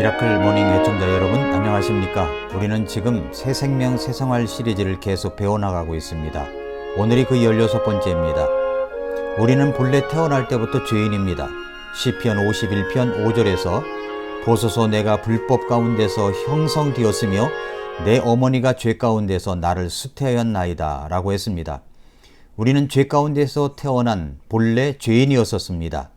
미라클 모닝 애청자 여러분 안녕하십니까? 우리는 지금 새 생명 새 생활 시리즈를 계속 배워나가고 있습니다. 오늘이 그 16번째입니다. 우리는 본래 태어날 때부터 죄인입니다. 시편 51편 5절에서 보소서 내가 불법 가운데서 형성되었으며 내 어머니가 죄 가운데서 나를 수태하였나이다 라고 했습니다. 우리는 죄 가운데서 태어난 본래 죄인이었었습니다.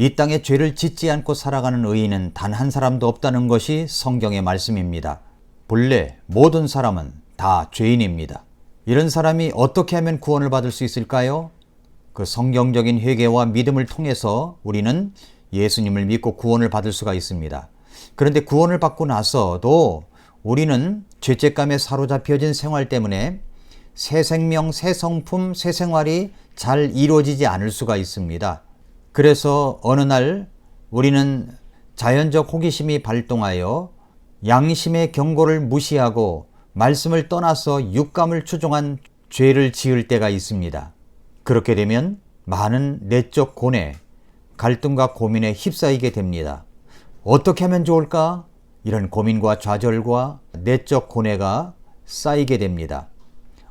이 땅에 죄를 짓지 않고 살아가는 의인은 단 한 사람도 없다는 것이 성경의 말씀입니다. 본래 모든 사람은 다 죄인입니다. 이런 사람이 어떻게 하면 구원을 받을 수 있을까요? 그 성경적인 회개와 믿음을 통해서 우리는 예수님을 믿고 구원을 받을 수가 있습니다. 그런데 구원을 받고 나서도 우리는 죄책감에 사로잡혀진 생활 때문에 새 생명, 새 성품, 새 생활이 잘 이루어지지 않을 수가 있습니다. 그래서 어느 날 우리는 자연적 호기심이 발동하여 양심의 경고를 무시하고 말씀을 떠나서 육감을 추종한 죄를 지을 때가 있습니다. 그렇게 되면 많은 내적 고뇌, 갈등과 고민에 휩싸이게 됩니다. 어떻게 하면 좋을까? 이런 고민과 좌절과 내적 고뇌가 쌓이게 됩니다.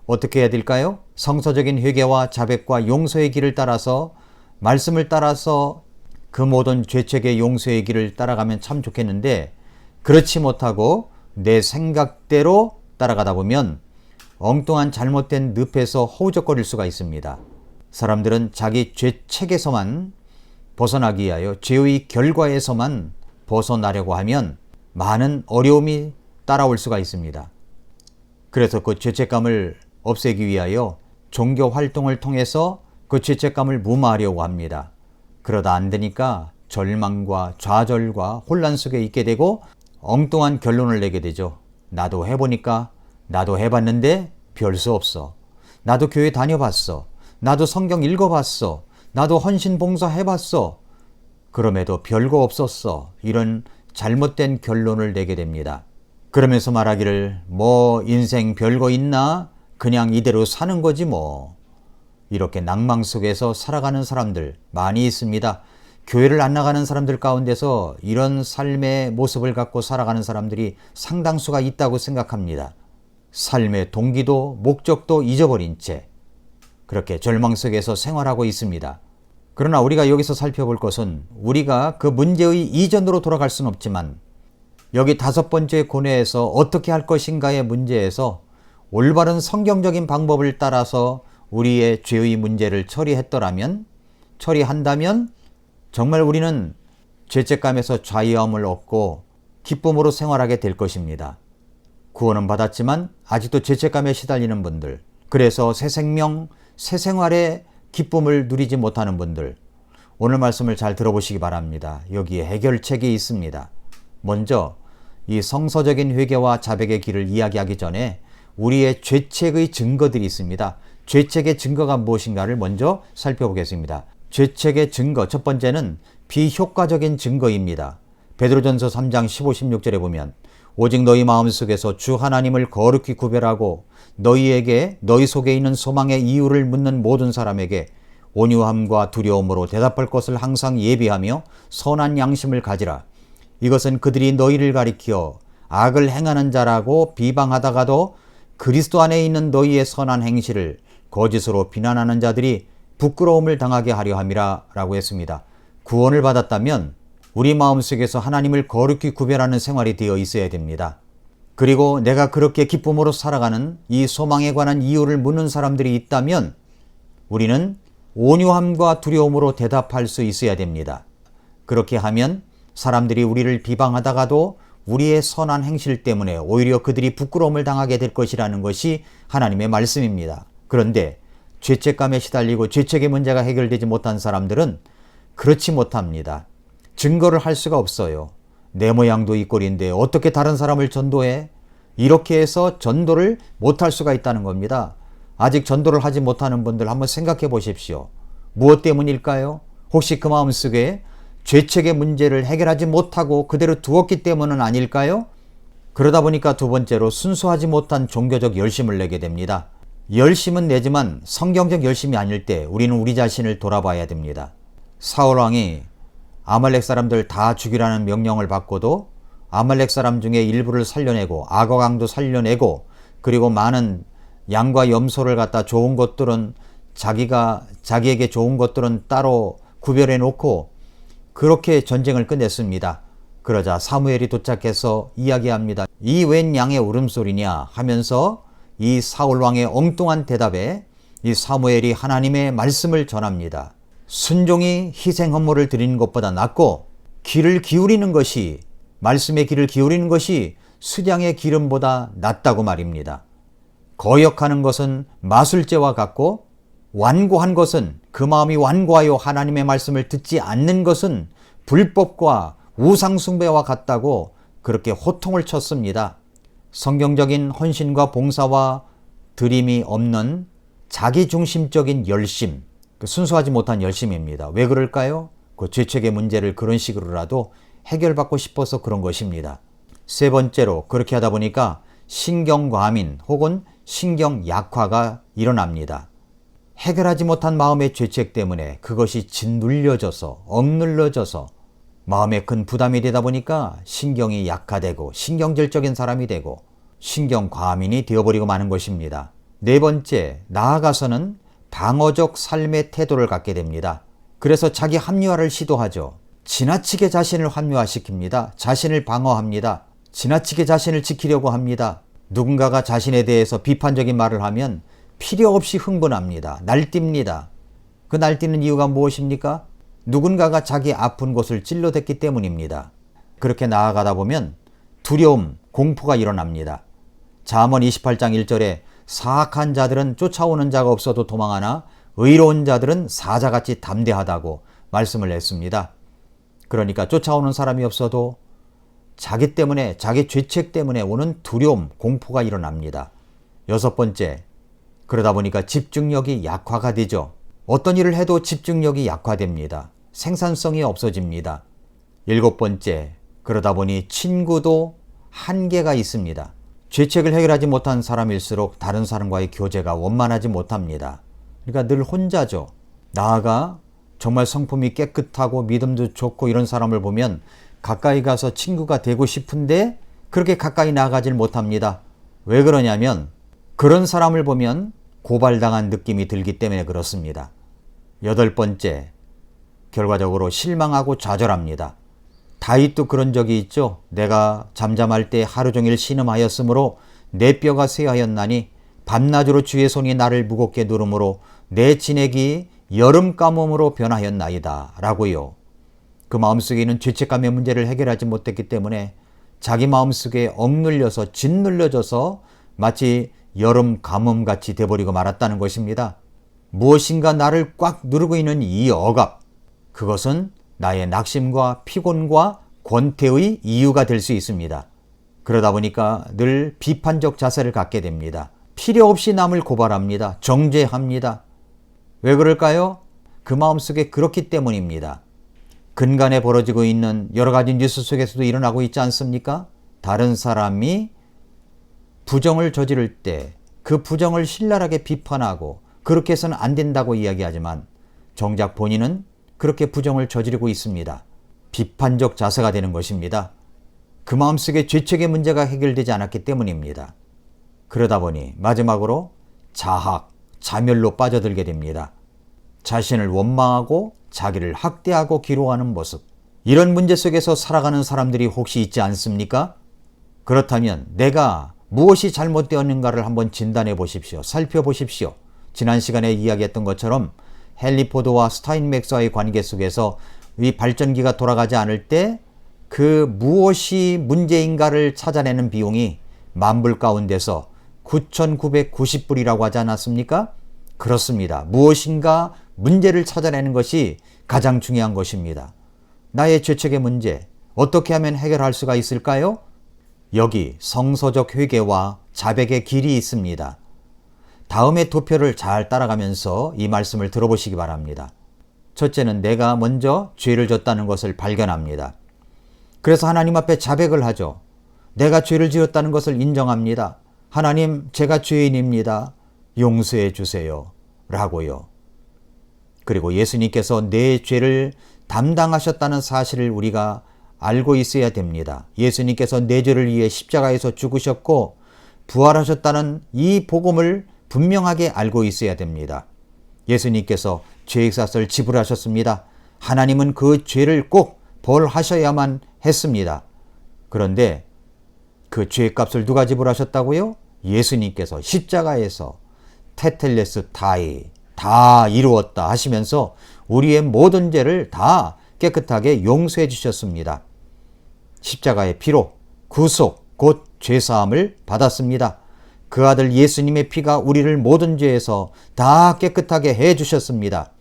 어떻게 해야 될까요? 성서적인 회개와 자백과 용서의 길을 따라서 말씀을 따라서 그 모든 죄책의 용서의 길을 따라가면 참 좋겠는데 그렇지 못하고 내 생각대로 따라가다 보면 엉뚱한 잘못된 늪에서 허우적거릴 수가 있습니다. 사람들은 자기 죄책에서만 벗어나기 위하여 죄의 결과에서만 벗어나려고 하면 많은 어려움이 따라올 수가 있습니다. 그래서 그 죄책감을 없애기 위하여 종교 활동을 통해서 그 죄책감을 무마하려고 합니다. 그러다 안 되니까 절망과 좌절과 혼란 속에 있게 되고 엉뚱한 결론을 내게 되죠. 나도 해보니까 나도 해봤는데 별 수 없어. 나도 교회 다녀봤어. 나도 성경 읽어봤어. 나도 헌신 봉사 해봤어. 그럼에도 별거 없었어. 이런 잘못된 결론을 내게 됩니다. 그러면서 말하기를 뭐 인생 별거 있나? 그냥 이대로 사는 거지 뭐. 이렇게 낭망 속에서 살아가는 사람들 많이 있습니다. 교회를 안 나가는 사람들 가운데서 이런 삶의 모습을 갖고 살아가는 사람들이 상당수가 있다고 생각합니다. 삶의 동기도 목적도 잊어버린 채 그렇게 절망 속에서 생활하고 있습니다. 그러나 우리가 여기서 살펴볼 것은 우리가 그 문제의 이전으로 돌아갈 수는 없지만 여기 다섯 번째 고뇌에서 어떻게 할 것인가의 문제에서 올바른 성경적인 방법을 따라서 우리의 죄의 문제를 처리했더라면, 처리한다면 정말 우리는 죄책감에서 자유함을 얻고 기쁨으로 생활하게 될 것입니다. 구원은 받았지만 아직도 죄책감에 시달리는 분들, 그래서 새 생명, 새 생활의 기쁨을 누리지 못하는 분들, 오늘 말씀을 잘 들어보시기 바랍니다. 여기에 해결책이 있습니다. 먼저 이 성서적인 회개와 자백의 길을 이야기하기 전에 우리의 죄책의 증거들이 있습니다. 죄책의 증거가 무엇인가를 먼저 살펴보겠습니다. 죄책의 증거 첫 번째는 비효과적인 증거입니다. 베드로전서 3장 15, 16절에 보면 오직 너희 마음속에서 주 하나님을 거룩히 구별하고 너희에게 너희 속에 있는 소망의 이유를 묻는 모든 사람에게 온유함과 두려움으로 대답할 것을 항상 예비하며 선한 양심을 가지라. 이것은 그들이 너희를 가리켜 악을 행하는 자라고 비방하다가도 그리스도 안에 있는 너희의 선한 행실을 거짓으로 비난하는 자들이 부끄러움을 당하게 하려 함이라 라고 했습니다. 구원을 받았다면 우리 마음속에서 하나님을 거룩히 구별하는 생활이 되어 있어야 됩니다. 그리고 내가 그렇게 기쁨으로 살아가는 이 소망에 관한 이유를 묻는 사람들이 있다면 우리는 온유함과 두려움으로 대답할 수 있어야 됩니다. 그렇게 하면 사람들이 우리를 비방하다가도 우리의 선한 행실 때문에 오히려 그들이 부끄러움을 당하게 될 것이라는 것이 하나님의 말씀입니다. 그런데 죄책감에 시달리고 죄책의 문제가 해결되지 못한 사람들은 그렇지 못합니다. 증거를 할 수가 없어요. 내 모양도 이 꼴인데 어떻게 다른 사람을 전도해? 이렇게 해서 전도를 못할 수가 있다는 겁니다. 아직 전도를 하지 못하는 분들 한번 생각해 보십시오. 무엇 때문일까요? 혹시 그 마음속에 죄책의 문제를 해결하지 못하고 그대로 두었기 때문은 아닐까요? 그러다 보니까 두 번째로 순수하지 못한 종교적 열심을 내게 됩니다. 열심은 내지만 성경적 열심이 아닐 때 우리는 우리 자신을 돌아봐야 됩니다. 사울 왕이 아말렉 사람들 다 죽이라는 명령을 받고도 아말렉 사람 중에 일부를 살려내고 악어강도 살려내고 그리고 많은 양과 염소를 갖다 좋은 것들은 자기가 자기에게 좋은 것들은 따로 구별해 놓고 그렇게 전쟁을 끝냈습니다. 그러자 사무엘이 도착해서 이야기합니다. 이 웬 양의 울음소리냐 하면서 이 사울 왕의 엉뚱한 대답에 이 사무엘이 하나님의 말씀을 전합니다. 순종이 희생 헌물을 드리는 것보다 낫고 귀를 기울이는 것이 말씀의 귀를 기울이는 것이 수량의 기름보다 낫다고 말입니다. 거역하는 것은 마술죄와 같고 완고한 것은 그 마음이 완고하여 하나님의 말씀을 듣지 않는 것은 불법과 우상숭배와 같다고 그렇게 호통을 쳤습니다. 성경적인 헌신과 봉사와 드림이 없는 자기중심적인 열심, 그 순수하지 못한 열심입니다. 왜 그럴까요? 그 죄책의 문제를 그런 식으로라도 해결받고 싶어서 그런 것입니다. 세 번째로 그렇게 하다 보니까 신경과민 혹은 신경 약화가 일어납니다. 해결하지 못한 마음의 죄책 때문에 그것이 짓눌려져서 억눌러져서 마음에 큰 부담이 되다 보니까 신경이 약화되고 신경질적인 사람이 되고 신경 과민이 되어버리고 마는 것입니다. 네 번째, 나아가서는 방어적 삶의 태도를 갖게 됩니다. 그래서 자기 합리화를 시도하죠. 지나치게 자신을 합리화시킵니다. 자신을 방어합니다. 지나치게 자신을 지키려고 합니다. 누군가가 자신에 대해서 비판적인 말을 하면 필요 없이 흥분합니다. 날뜁니다. 그 날뛰는 이유가 무엇입니까? 누군가가 자기 아픈 곳을 찔러댔기 때문입니다. 그렇게 나아가다 보면 두려움, 공포가 일어납니다. 잠언 28장 1절에 사악한 자들은 쫓아오는 자가 없어도 도망하나 의로운 자들은 사자같이 담대하다고 말씀을 했습니다. 그러니까 쫓아오는 사람이 없어도 자기 때문에 자기 죄책 때문에 오는 두려움, 공포가 일어납니다. 여섯 번째, 그러다 보니까 집중력이 약화가 되죠. 어떤 일을 해도 집중력이 약화됩니다. 생산성이 없어집니다. 일곱 번째, 그러다 보니 친구도 한계가 있습니다. 죄책을 해결하지 못한 사람일수록 다른 사람과의 교제가 원만하지 못합니다. 그러니까 늘 혼자죠. 나아가 정말 성품이 깨끗하고 믿음도 좋고 이런 사람을 보면 가까이 가서 친구가 되고 싶은데 그렇게 가까이 나가질 못합니다. 왜 그러냐면 그런 사람을 보면 고발당한 느낌이 들기 때문에 그렇습니다. 여덟 번째, 결과적으로 실망하고 좌절합니다. 다윗도 그런 적이 있죠. 내가 잠잠할 때 하루 종일 신음하였으므로 내 뼈가 쇠하였나니 밤낮으로 주의 손이 나를 무겁게 누르므로 내 진액이 여름 가뭄으로 변하였나이다. 라고요. 그 마음속에 있는 죄책감의 문제를 해결하지 못했기 때문에 자기 마음속에 억눌려서 짓눌려져서 마치 여름 가뭄 같이 돼버리고 말았다는 것입니다. 무엇인가 나를 꽉 누르고 있는 이 억압, 그것은 나의 낙심과 피곤과 권태의 이유가 될 수 있습니다. 그러다 보니까 늘 비판적 자세를 갖게 됩니다. 필요 없이 남을 고발합니다. 정죄합니다. 왜 그럴까요? 그 마음속에 그렇기 때문입니다. 근간에 벌어지고 있는 여러 가지 뉴스 속에서도 일어나고 있지 않습니까? 다른 사람이 부정을 저지를 때 그 부정을 신랄하게 비판하고 그렇게 해서는 안 된다고 이야기하지만 정작 본인은 그렇게 부정을 저지르고 있습니다. 비판적 자세가 되는 것입니다. 그 마음속에 죄책의 문제가 해결되지 않았기 때문입니다. 그러다 보니 마지막으로 자학, 자멸로 빠져들게 됩니다. 자신을 원망하고 자기를 학대하고 기로하는 모습. 이런 문제 속에서 살아가는 사람들이 혹시 있지 않습니까? 그렇다면 내가 무엇이 잘못되었는가를 한번 진단해 보십시오. 살펴보십시오. 지난 시간에 이야기했던 것처럼 헨리 포드와 스타인맥스와의 관계 속에서 이 발전기가 돌아가지 않을 때 그 무엇이 문제인가를 찾아내는 비용이 만불 가운데서 9,990불이라고 하지 않았습니까? 그렇습니다. 무엇인가 문제를 찾아내는 것이 가장 중요한 것입니다. 나의 죄책의 문제, 어떻게 하면 해결할 수가 있을까요? 여기 성서적 회개와 자백의 길이 있습니다. 다음의 도표를 잘 따라가면서 이 말씀을 들어보시기 바랍니다. 첫째는 내가 먼저 죄를 졌다는 것을 발견합니다. 그래서 하나님 앞에 자백을 하죠. 내가 죄를 지었다는 것을 인정합니다. 하나님, 제가 죄인입니다. 용서해 주세요. 라고요. 그리고 예수님께서 내 죄를 담당하셨다는 사실을 우리가 알고 있어야 됩니다. 예수님께서 내 죄를 위해 십자가에서 죽으셨고 부활하셨다는 이 복음을 분명하게 알고 있어야 됩니다. 예수님께서 죄익사를 지불하셨습니다. 하나님은 그 죄를 꼭 벌하셔야만 했습니다. 그런데 그 죄값을 누가 지불하셨다고요? 예수님께서 십자가에서 테텔레스 다이 다 이루었다 하시면서 우리의 모든 죄를 다 깨끗하게 용서해 주셨습니다. 십자가의 피로 구속 곧 죄사함을 받았습니다. 그 아들 예수님의 피가 우리를 모든 죄에서 다 깨끗하게 해 주셨습니다.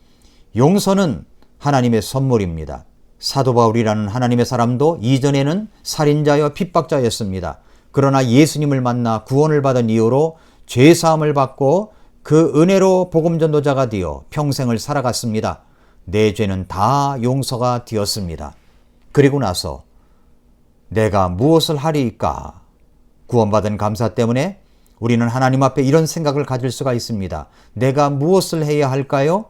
용서는 하나님의 선물입니다. 사도 바울이라는 하나님의 사람도 이전에는 살인자여 핍박자였습니다. 그러나 예수님을 만나 구원을 받은 이후로 죄 사함을 받고 그 은혜로 복음 전도자가 되어 평생을 살아갔습니다. 내 죄는 다 용서가 되었습니다. 그리고 나서 내가 무엇을 하리까? 구원받은 감사 때문에 우리는 하나님 앞에 이런 생각을 가질 수가 있습니다. 내가 무엇을 해야 할까요?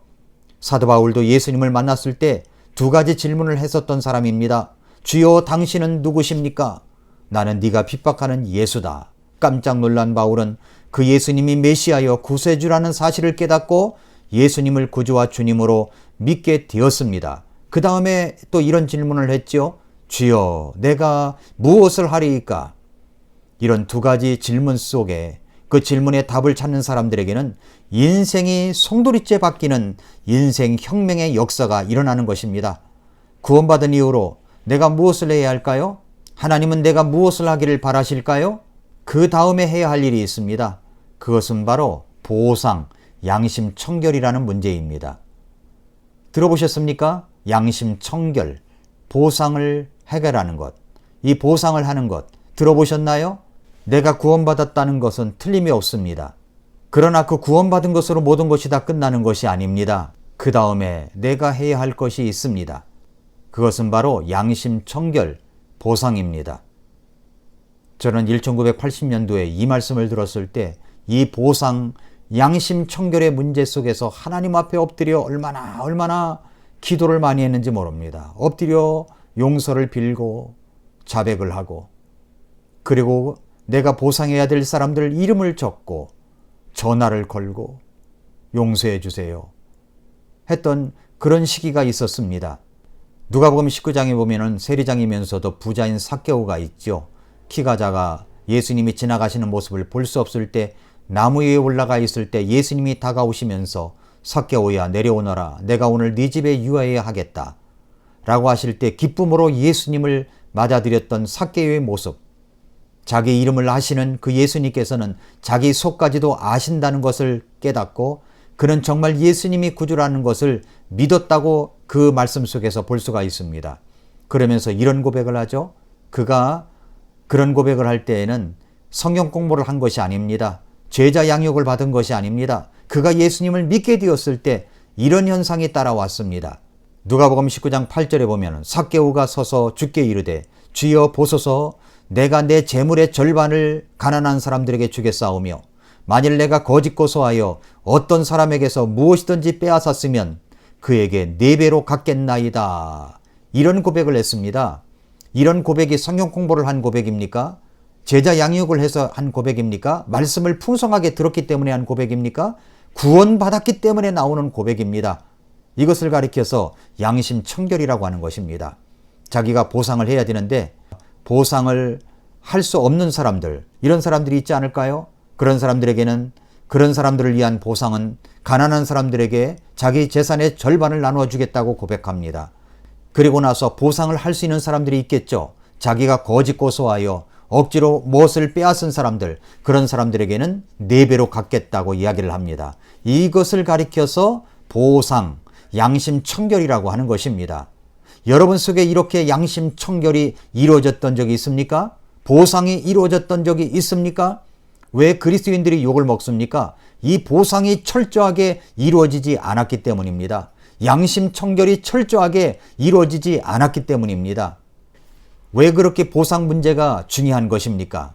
사도 바울도 예수님을 만났을 때 두 가지 질문을 했었던 사람입니다. 주여 당신은 누구십니까? 나는 네가 핍박하는 예수다. 깜짝 놀란 바울은 그 예수님이 메시아여 구세주라는 사실을 깨닫고 예수님을 구주와 주님으로 믿게 되었습니다. 그 다음에 또 이런 질문을 했죠. 주여 내가 무엇을 하리이까? 이런 두 가지 질문 속에 그 질문에 답을 찾는 사람들에게는 인생이 송두리째 바뀌는 인생 혁명의 역사가 일어나는 것입니다. 구원받은 이후로 내가 무엇을 해야 할까요? 하나님은 내가 무엇을 하기를 바라실까요? 그 다음에 해야 할 일이 있습니다. 그것은 바로 보상, 양심 청결이라는 문제입니다. 들어보셨습니까? 양심 청결, 보상을 해결하는 것, 이 보상을 하는 것, 들어보셨나요? 내가 구원받았다는 것은 틀림이 없습니다. 그러나 그 구원받은 것으로 모든 것이 다 끝나는 것이 아닙니다. 그 다음에 내가 해야 할 것이 있습니다. 그것은 바로 양심 청결, 보상입니다. 저는 1980년도에 이 말씀을 들었을 때 이 보상, 양심 청결의 문제 속에서 하나님 앞에 엎드려 얼마나 얼마나 기도를 많이 했는지 모릅니다. 엎드려 용서를 빌고 자백을 하고 그리고 내가 보상해야 될 사람들 이름을 적고 전화를 걸고 용서해 주세요. 했던 그런 시기가 있었습니다. 누가복음 19장에 보면은 세리장이면서도 부자인 사개오가 있죠. 키가 작아 예수님이 지나가시는 모습을 볼 수 없을 때 나무 위에 올라가 있을 때 예수님이 다가오시면서 사개오야 내려오너라 내가 오늘 네 집에 유하여야 하겠다 라고 하실 때 기쁨으로 예수님을 맞아들였던 사개오의 모습 자기 이름을 아시는 그 예수님께서는 자기 속까지도 아신다는 것을 깨닫고 그는 정말 예수님이 구주라는 것을 믿었다고 그 말씀 속에서 볼 수가 있습니다. 그러면서 이런 고백을 하죠. 그가 그런 고백을 할 때에는 성경 공부를 한 것이 아닙니다. 제자 양육을 받은 것이 아닙니다. 그가 예수님을 믿게 되었을 때 이런 현상이 따라왔습니다. 누가복음 19장 8절에 보면 사개오가 서서 주께 이르되 주여 보소서 내가 내 재물의 절반을 가난한 사람들에게 주겠사오며 만일 내가 거짓 고소하여 어떤 사람에게서 무엇이든지 빼앗았으면 그에게 네 배로 갚겠나이다. 이런 고백을 했습니다. 이런 고백이 성경 공부를 한 고백입니까? 제자 양육을 해서 한 고백입니까? 말씀을 풍성하게 들었기 때문에 한 고백입니까? 구원받았기 때문에 나오는 고백입니다. 이것을 가리켜서 양심 청결이라고 하는 것입니다. 자기가 보상을 해야 되는데 보상을 할 수 없는 사람들, 이런 사람들이 있지 않을까요? 그런 사람들에게는 그런 사람들을 위한 보상은 가난한 사람들에게 자기 재산의 절반을 나누어 주겠다고 고백합니다. 그리고 나서 보상을 할 수 있는 사람들이 있겠죠. 자기가 거짓 고소하여 억지로 무엇을 빼앗은 사람들, 그런 사람들에게는 네 배로 갚겠다고 이야기를 합니다. 이것을 가리켜서 보상, 양심 청결이라고 하는 것입니다. 여러분 속에 이렇게 양심 청결이 이루어졌던 적이 있습니까? 보상이 이루어졌던 적이 있습니까? 왜 그리스도인들이 욕을 먹습니까? 이 보상이 철저하게 이루어지지 않았기 때문입니다. 양심 청결이 철저하게 이루어지지 않았기 때문입니다. 왜 그렇게 보상 문제가 중요한 것입니까?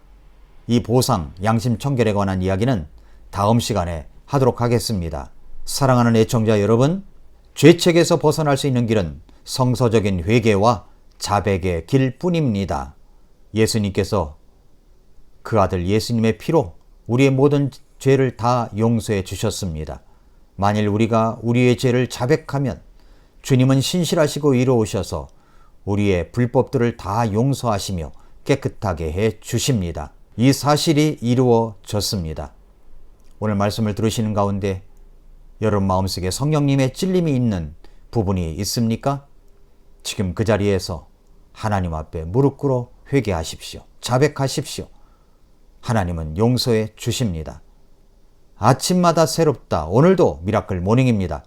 이 보상, 양심 청결에 관한 이야기는 다음 시간에 하도록 하겠습니다. 사랑하는 애청자 여러분, 죄책에서 벗어날 수 있는 길은 성서적인 회개와 자백의 길 뿐입니다. 예수님께서 그 아들 예수님의 피로 우리의 모든 죄를 다 용서해 주셨습니다. 만일 우리가 우리의 죄를 자백하면 주님은 신실하시고 이로우셔서 우리의 불법들을 다 용서하시며 깨끗하게 해 주십니다. 이 사실이 이루어졌습니다. 오늘 말씀을 들으시는 가운데 여러분 마음속에 성령님의 찔림이 있는 부분이 있습니까? 지금 그 자리에서 하나님 앞에 무릎 꿇어 회개하십시오. 자백하십시오. 하나님은 용서해 주십니다. 아침마다 새롭다. 오늘도 미라클 모닝입니다.